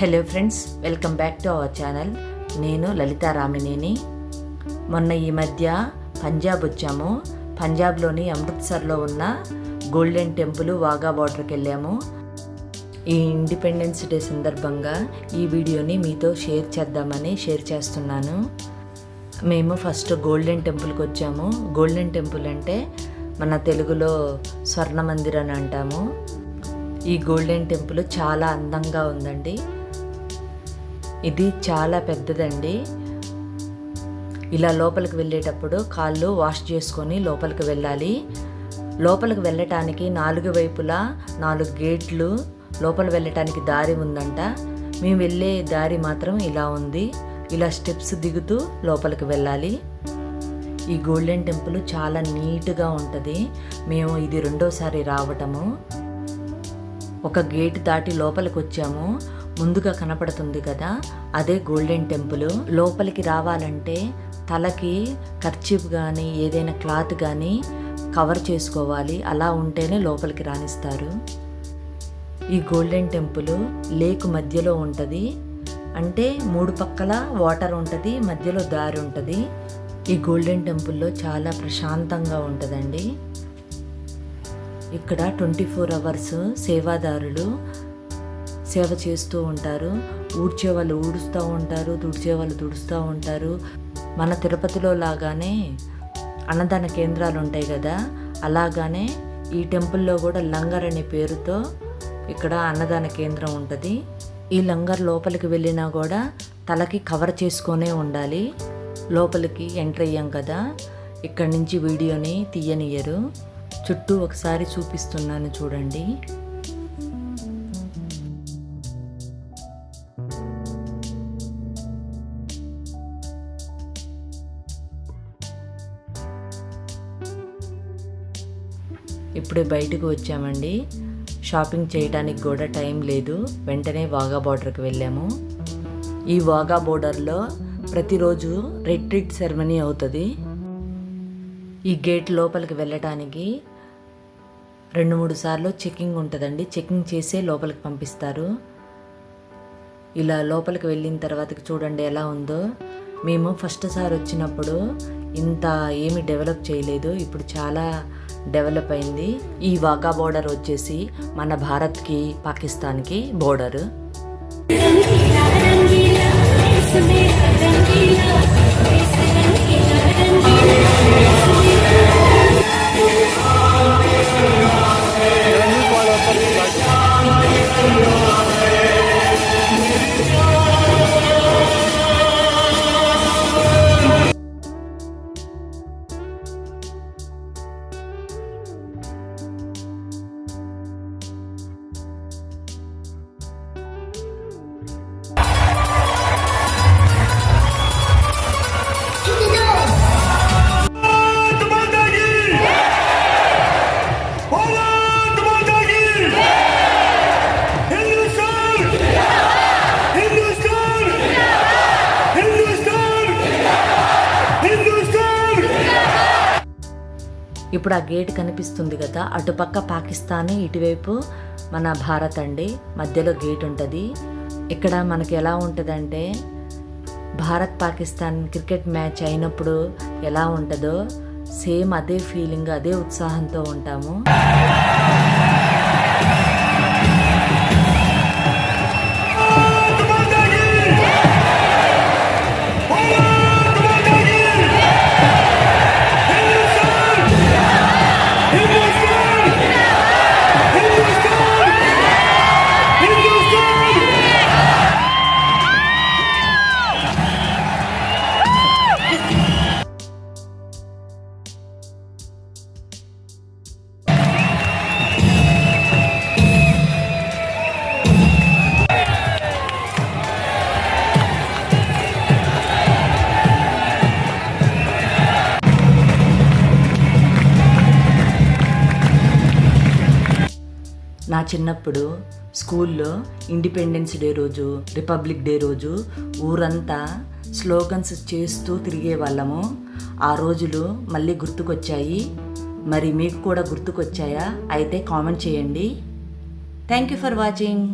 Hello friends welcome back to our channel. నేను లలితా రామినేని. మొన్న ఈ మధ్య పంజాబ్ వచ్చాము. పంజాబ్లోని అమృత్సర్లో ఉన్న గోల్డెన్ టెంపుల్ వాఘా బార్డర్కి వెళ్ళాము. ఈ ఇండిపెండెన్స్ డే సందర్భంగా ఈ వీడియోని మీతో షేర్ చేద్దామని షేర్ చేస్తున్నాను. మేము ఫస్ట్ గోల్డెన్ టెంపుల్కి వచ్చాము. గోల్డెన్ టెంపుల్ అంటే మన తెలుగులో స్వర్ణ మందిర్ అని అంటాము. ఈ గోల్డెన్ టెంపుల్ చాలా అందంగా ఉందండి. ఇది చాలా పెద్దదండి. ఇలా లోపలికి వెళ్ళేటప్పుడు కాళ్ళు వాష్ చేసుకొని లోపలికి వెళ్ళాలి. లోపలికి వెళ్ళటానికి నాలుగు వైపులా నాలుగు గేట్లు లోపల వెళ్ళటానికి దారి ఉందంట. మేము వెళ్ళే దారి మాత్రం ఇలా ఉంది. ఇలా స్టెప్స్ దిగుతూ లోపలికి వెళ్ళాలి. ఈ గోల్డెన్ టెంపుల్ చాలా నీట్గా ఉంటుంది. మేము ఇది రెండోసారి రావటము. ఒక గేట్ దాటి లోపలికి వచ్చాము. ముందుగా కనపడుతుంది కదా? అదే గోల్డెన్ టెంపుల్. లోపలికి రావాలంటే తలకి కర్చీఫ్ కానీ ఏదైనా క్లాత్ కానీ కవర్ చేసుకోవాలి. అలా ఉంటేనే లోపలికి రాణిస్తారు. ఈ గోల్డెన్ టెంపుల్ లేక్ మధ్యలో ఉంటుంది. అంటే మూడు పక్కల వాటర్ ఉంటుంది మధ్యలో దారి ఉంటుంది. ఈ గోల్డెన్ టెంపుల్లో చాలా ప్రశాంతంగా ఉంటుందండి. ఇక్కడ ట్వంటీ ఫోర్ అవర్స్ సేవాదారులు సేవ చేస్తూ ఉంటారు. ఊడ్చే వాళ్ళు ఊడుస్తూ ఉంటారు తుడిచే వాళ్ళు తుడుస్తూ ఉంటారు. మన తిరుపతిలో లాగానే అన్నదాన కేంద్రాలు ఉంటాయి కదా అలాగానే ఈ టెంపుల్లో కూడా లంగర్ అనే పేరుతో ఇక్కడ అన్నదాన కేంద్రం ఉంటుంది. ఈ లంగర్ లోపలికి వెళ్ళినా కూడా తలకి కవర్ చేసుకొనే ఉండాలి. లోపలికి ఎంటర్ అయ్యాం కదా ఇక్కడి నుంచి వీడియోని తీయనియరు చుట్టూ ఒకసారి చూపిస్తున్నాను చూడండి. ఇప్పుడే బయటకు వచ్చామండి. షాపింగ్ చేయడానికి కూడా టైం లేదు. వెంటనే వాగా బార్డర్కి వెళ్ళాము. ఈ వాగా బోర్డర్లో ప్రతిరోజు రిట్రీట్ సెరమనీ అవుతుంది. ఈ గేట్ లోపలికి వెళ్ళటానికి రెండు మూడు సార్లు చెకింగ్ ఉంటుందండి. చెకింగ్ చేసే లోపలికి పంపిస్తారు. ఇలా లోపలికి వెళ్ళిన తర్వాతకి చూడండి ఎలా ఉందో. మేము ఫస్ట్ సార్ వచ్చినప్పుడు ఇంత ఏమి డెవలప్ చేయలేదు. ఇప్పుడు చాలా డెవలప్ అయింది. ఈ వాగా బోర్డర్ వచ్చేసి మన భారత్కి పాకిస్తాన్కి బోర్డర్. ఇప్పుడు ఆ గేట్ కనిపిస్తుంది కదా అటుపక్క పాకిస్తాన్ ఇటువైపు మన భారత్ అండి. మధ్యలో గేట్ ఉంటుంది. ఇక్కడ మనకి ఎలా ఉంటుందంటే భారత్ పాకిస్తాన్ క్రికెట్ మ్యాచ్ అయినప్పుడు ఎలా ఉంటుందో సేమ్ అదే ఫీలింగ్ అదే ఉత్సాహంతో ఉంటాము. నా చిన్నప్పుడు స్కూల్లో ఇండిపెండెన్స్ డే రోజు రిపబ్లిక్ డే రోజు ఊరంతా స్లోగన్స్ చేస్తూ తిరిగే వాళ్ళము ఆ రోజులు మళ్ళీ గుర్తుకొచ్చాయి. మరి మీకు కూడా గుర్తుకొచ్చాయా? అయితే కామెంట్ చేయండి. Thank you for watching.